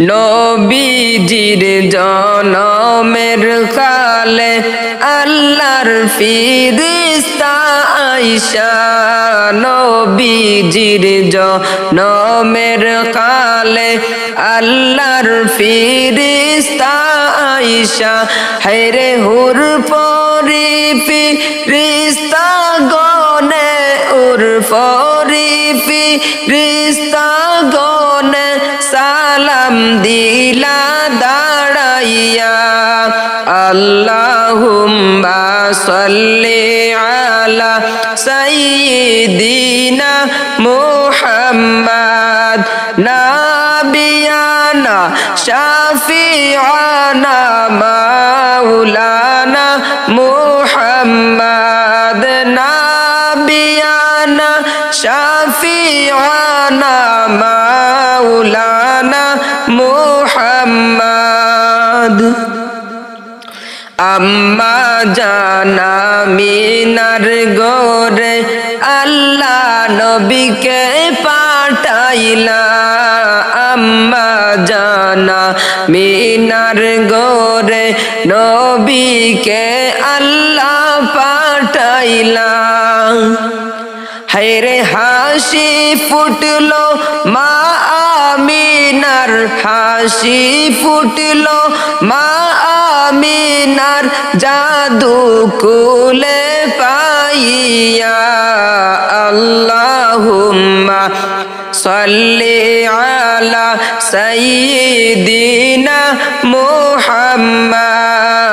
নবীজির জনমের কালে আল্লাহর ফিরিস্তা আইসা নবীজির জনমের কালে আল্লাহর ফিরিস্তা আইসা হেরে হুর পরি ফিরিস্তা গনে, উর পরি ফিরিস্তা গনে সালাম দিলা দাঁড়াইয়া আল্লাহুম্মা সাল্লি আলা সাইয়্যিদিনা মুহাম্মাদ নাবিয়ানা শাফিআনা মাওলানা মুহাম্মাদ নাবিয়ানা শাফিআনা মাওলানা মুহাম্মাদ। আম্মা জানা মিনার গোরে আল্লাহ নবীকে পাঠাইলা। আম্মা জানা মিনার গোরে নবীকে আল্লাহ পাঠাইলা। হায়রে হাসি ফুটলো মা আমিনার, হাসি ফুটলো মা আমিনার জাদু কুলে পাইয়া। আল্লাহুম্মা সাল্লি আলা সাইয়্যিদিনা মুহাম্মাদ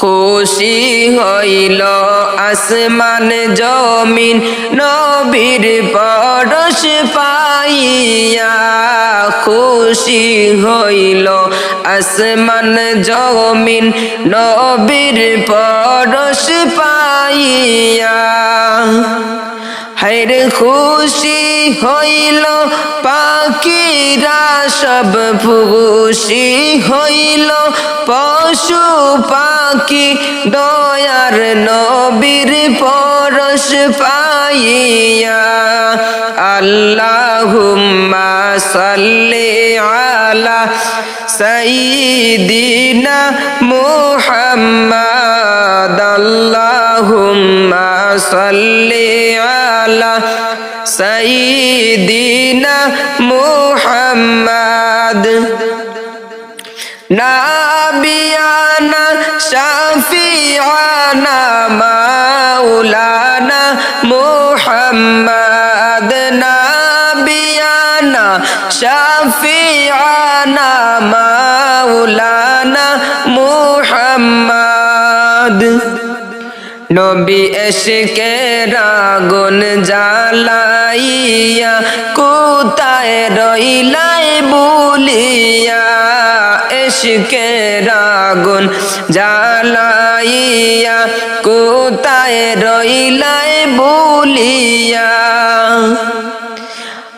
খুশি হইল আসমান জমিন নবীর পরশ পাইয়া। খুশি হইল আসমান জমিন নবীর পরশ পাইয়া। হায়রে খুশি হইল, পাখিরা সব খুশি হইল। পশু পাখি দয়ার নবীর পরশ পাইয়া, আল্লাহুম্মা সাল্লি আলা সাইয়্যিদিনা মুহাম্মাদ, আল্লাহুম্মা সাল্লি আলা সাইয়্যিদিনা মুহাম্মাদ। নাবিয়ানা শাফিআনা মাওলানা মুহাম্মাদ। নাবিয়ানা শাফিআনা মাওলানা মুহাম্মাদ। নবী এসকে রাগুন জ্বালাইয়া, কোথায় রইলাই বলিয়া? এসকে রাগুন জ্বালাইয়া, কোথায় রইলাই বলিয়া?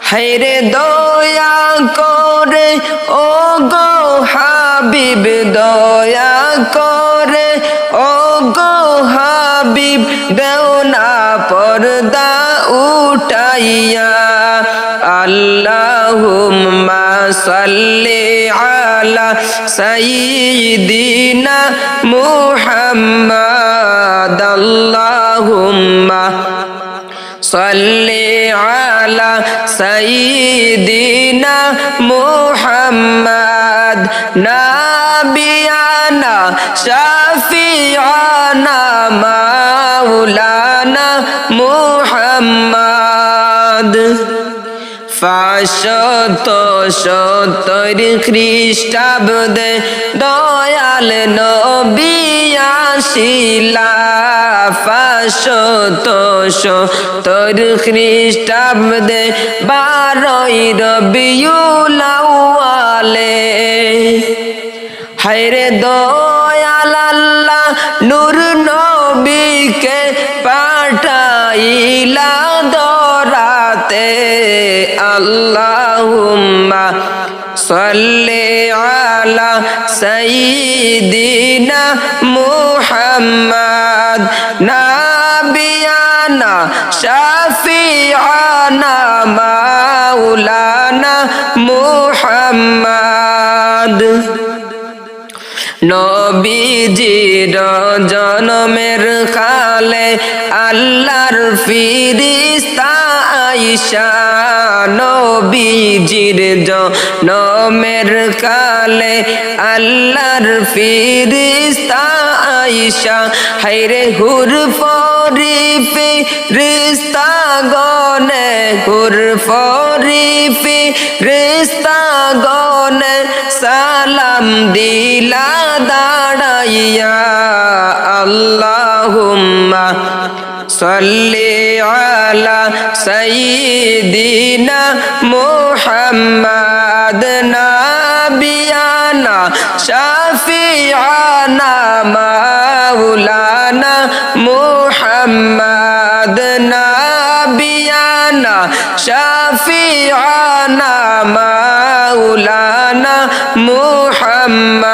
হাইরে দয়া করে ও গো হাবিব, দয়া করে ও গো হাবিব দেও না পর্দা উঠাইয়া। আল্লাহুম্মা সাল্লি আলা সাইয়্যিদিনা মুহাম্মাদ। আল্লাহুম্মা সাল্লি আলা সাইয়্যিদিনা মুহাম্মাদ। নাবিয়ানা শাফিআনা মাওলানা মুহাম্মাদ। পাঁচশত সত্তর খ্রিস্টাব্দে দয়াল নবী আসিলা। পাঁচশত সত্তর খ্রিস্টাব্দে বারোই রবিউল হাইরে দয়াল নূর নবীকে পাঠাইলা দরাতে। আল্লাহুম্মা সাল্লি আলা সাইয়্যিদিনা মুহাম্মদ। নাবিয়ানা শাফিআনা মাওলানা মুহাম্মদ। নবীজির জনমের কালে আল্লাহর ফিরিস্তা আইসা নবীজির জনমের কালে আল্লাহর ফিরিস্তা আইসা হাইরে হুর ফরিফি রিস্তা গনে, হুর ফরিফি রিস্তা গনে সালাম দিলা দাঁড়াইয়া আল্লাহুম্মা সাল্লি আলা সাইয়্যিদিনা মুহাম্মাদ নাবিয়ানা শাফিআনা মাওলানা মুহাম্মাদ নাবিয়ানা শাফিআনা মাওলানা মুহাম্মাদ।